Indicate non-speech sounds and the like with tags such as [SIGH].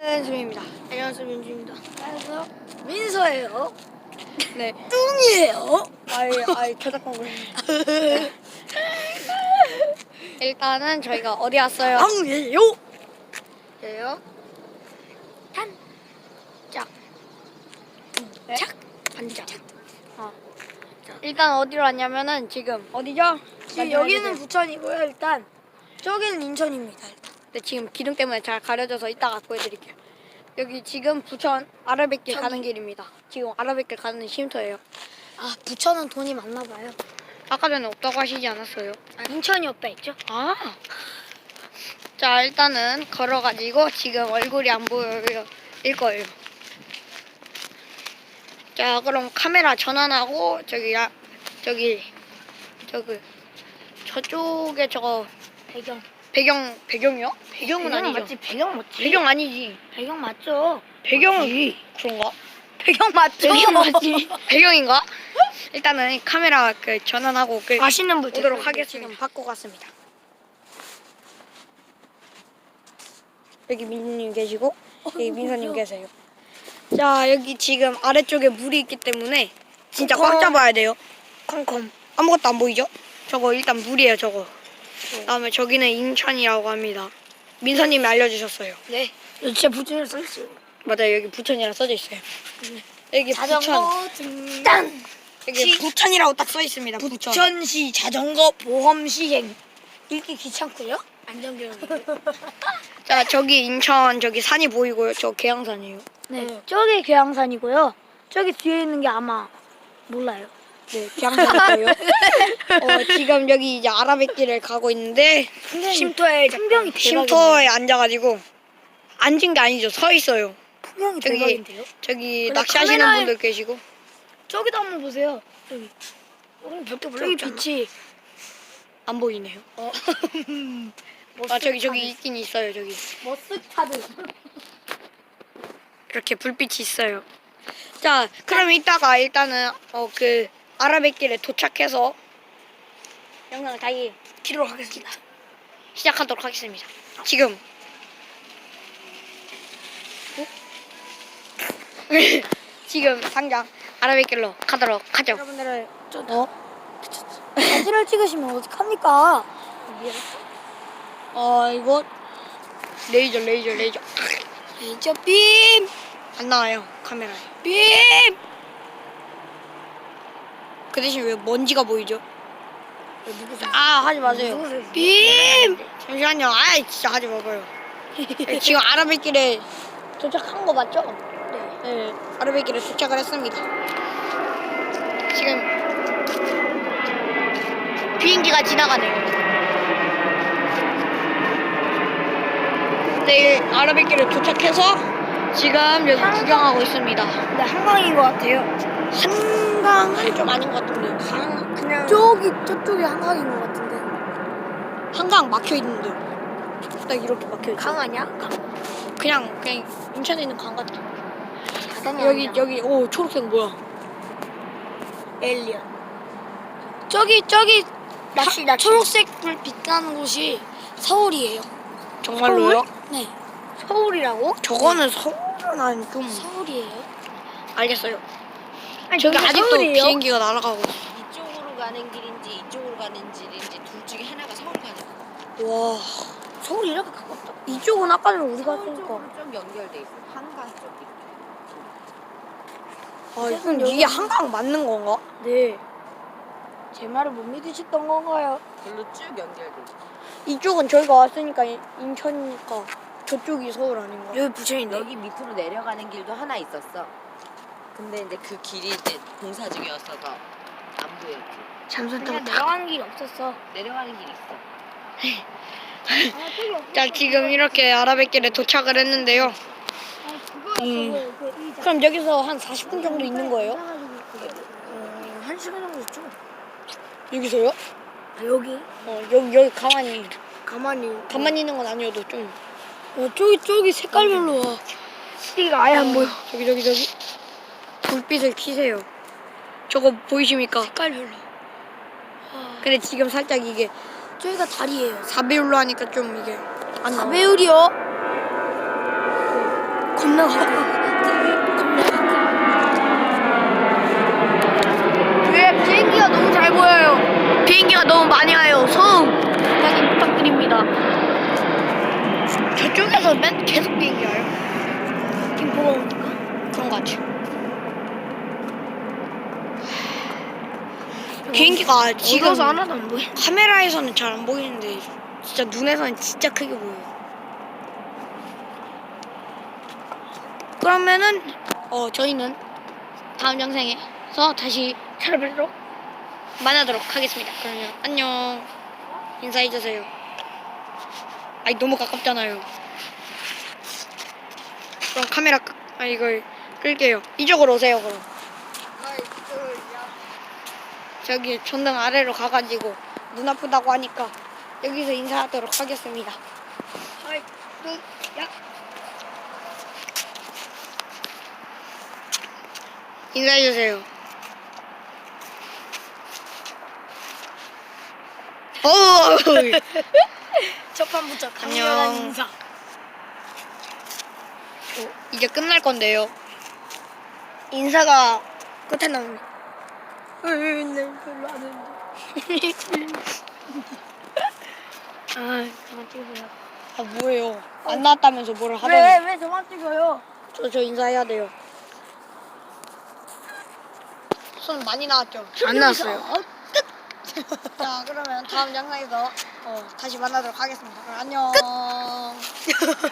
민수입니다. 안녕하세요 민주입니다. 안녕하세요. 민서예요. 네. 뚱이에요. 아이 아이 저작권 걸립니다. 일단은 저희가 어디 왔어요? 앙이에요. 예요. 단. 짝. 네? 착. 반짝. 어. 일단 어디로 왔냐면은 지금 어디죠? 지금 여기는. 부천이고요. 일단 저기는 인천입니다. 일단. 네, 지금 기둥 때문에 잘 가려져서 이따가 보여드릴게요. 여기 지금 부천 아라뱃길 저기. 가는 길입니다. 지금 아라뱃길 가는 쉼터예요. 아 부천은 돈이 많나 봐요. 아까 전에 없다고 하시지 않았어요? 아, 인천이 없다 했죠? 아. 자 일단은 걸어가지고 지금 얼굴이 안 보여요. 일 거예요. 자 그럼 카메라 전환하고 저기 야 저기 저기 저쪽에 저거 배경. 배경 배경이요? 배경은 아니죠. 맞지? 배경 맞지? 배경 아니지. 배경 맞죠? 배경은 그런가? 배경 맞죠? 배경 맞지? [LAUGHS] 배경인가? 일단은 카메라 그 전환하고 그 아시는 분 오도록 하겠습니다. 바꿔 갔습니다. 여기 민님 계시고 여기 민서님 계세요. 자 여기 지금 아래쪽에 물이 있기 때문에 진짜 꽉 콩콩. 잡아야 돼요. 콩콩. 아무것도 안 보이죠? 저거 일단 물이에요 저거. 그다음에 저기는 인천이라고 합니다. 민서님이 알려주셨어요. 네. 진짜 부천을 써있어요. 맞아요 여기 부천이라 써져 있어요. 여기 부천 자전거 등단. 여기 부천이라고 딱 써 있습니다. 부천. 부천시 자전거 보험 시행. 읽기 귀찮고요. 안전교육. [LAUGHS] 자 저기 인천 저기 산이 보이고요. 저 계양산이에요. 네. 저기 계양산이고요. 저기 뒤에 있는 게 아마 몰라요. 네, 계양산이고요. [LAUGHS] 어, 지금 여기 이제 아라뱃길을 가고 있는데 쉼터에 풍경이. 쉼터에 앉아가지고 앉은 게 아니죠. 서 있어요. 풍경이 저기 대박인데요. 저기 근데 낚시하시는 카메라에- 분들 계시고 저기도 한번 보세요. 저기. 여기 별도 저기 저기 빛이. 안 보이네요. 어. [LAUGHS] 아 저기 저기 있긴 있어요. 저기 머스타드. 이렇게 불빛이 있어요. 자, 그럼 이따가 일단은 어 그 아라뱃길에 도착해서 영상을 다시 키도록 하겠습니다. 시작하도록 하겠습니다. 지금 [LAUGHS] 지금 당장 아라뱃길로 가도록 하죠. 여러분들을 저 어? 사진을 찍으시면 어떡합니까? 어 이거 레이저 레이저 레이저 레이저 빔! 안 나와요 카메라에. 빔! 그 대신 왜 먼지가 보이죠? 누구세요? 아 하지 마세요. 누구세요? 빔! 잠시만요. 아이 진짜 하지 말아요. [LAUGHS] 지금 아라뱃길에 도착한 거 맞죠? 네. 네, 아르베길에 도착을 했습니다. 지금 비행기가 지나가네요. 네, 아르베길에 도착해서 지금 여기 구경하고 있습니다. 네, 한강인 것 같아요. 한강은 좀 아닌 것 같은데. 강 그냥 저기, 저쪽이 한강인 것 같은데. 한강 막혀 있는데. 딱 이렇게 막혀 있죠. 강 아니야? 강. 그냥 그냥 인천에 있는 강 같아. 바다는 여기 아니야. 여기 오 초록색 뭐야? 에일리언. 저기, 저기. 낚시, 하- 낚시. 초록색 불 빛나는 곳이 서울이에요. 정말로요? 네. 서울이라고? 저거는 서울은 아니 좀 서울이에요. 알겠어요. 아니, 저기 저게 아직도 서울이에요? 비행기가 날아가고 있어. 이쪽으로 가는 길인지 이쪽으로 가는 길인지 둘 중에 하나가 서울 가는 길. 와 서울 이렇게 가깝다. 이쪽은 아까 전에 우리가 서울. 쪽으로 좀 연결돼 있어. 한강 쪽 이렇게. 아 이건 이게 한강 맞는 건가? 네. 제 말을 못 믿으셨던 건가요? 별로 쭉 연결돼 있어. 이쪽은 저희가 왔으니까 이- 인천이니까 저쪽이 서울 아닌가? 여기 부천인데. 여기 밑으로 내려가는 길도 하나 있었어. 근데 이제 그 길이 이제 공사 중이었어서 안 보였지. 그냥 타고 내려가는 길이 없었어. 내려가는 길이 있어. 아, 저기. 자 지금 이렇게 아라뱃길에 도착을 했는데요. 아. 음. 그, 그 의자. 그럼 여기서 한 40분 정도 있는 거예요? 어, 한 시간 정도 있죠. 여기서요? 아, 여기 어 여기 여기 가만히 가만히. 가만히 있는 건 아니어도 좀 어, 저기 저기 색깔별로 와. 시가 아예 안 보여. 저기 저기 저기 불빛을 켜세요. 저거 보이십니까? 색깔 별로. 아, 근데 지금 살짝 이게 저기가 다리예요. 4배율로 하니까 좀 이게 안 나와. 4배율이요? 겁나 가까워. 위에 비행기가 너무 잘 보여요. 비행기가 너무 많이 와요. 소음 부탁 부탁드립니다. 저쪽에서 맨 계속 비행기 와요. 지금 보고 오니까. 그런 것 같아요. 비행기가 지금 어두워서 하나도 안 보여. 카메라에서는 잘 안 보이는데 진짜 눈에서는 진짜 크게 보여요. 그러면은 어 저희는 다음 영상에서 다시 찾아뵙도록. 만나도록 하겠습니다. 그러면 안녕 인사해 주세요. 아니 너무 가깝잖아요. 그럼 카메라 끄, 아 이걸 끌게요. 이쪽으로 오세요 그럼. 저기 전등 아래로 가가지고 눈 아프다고 하니까 여기서 인사하도록 하겠습니다. 하이, 둘, 야. 인사해 주세요. 오, [LAUGHS] 첫 판부터 안녕. 강렬한 인사. 이제 끝날 건데요. 인사가 끝에. 으 이, 내 별로 안 했는데. 아, 그만 찍으세요. 아 뭐예요? 안 나왔다면서 뭐를 왜, 하더니 왜 저만 찍어요? 저, 저 인사해야 돼요. 손 많이 나왔죠? 안 나왔어요. [LAUGHS] 자 그러면 다음 영상에서 어, 다시 만나도록 하겠습니다. 그럼 안녕. [LAUGHS]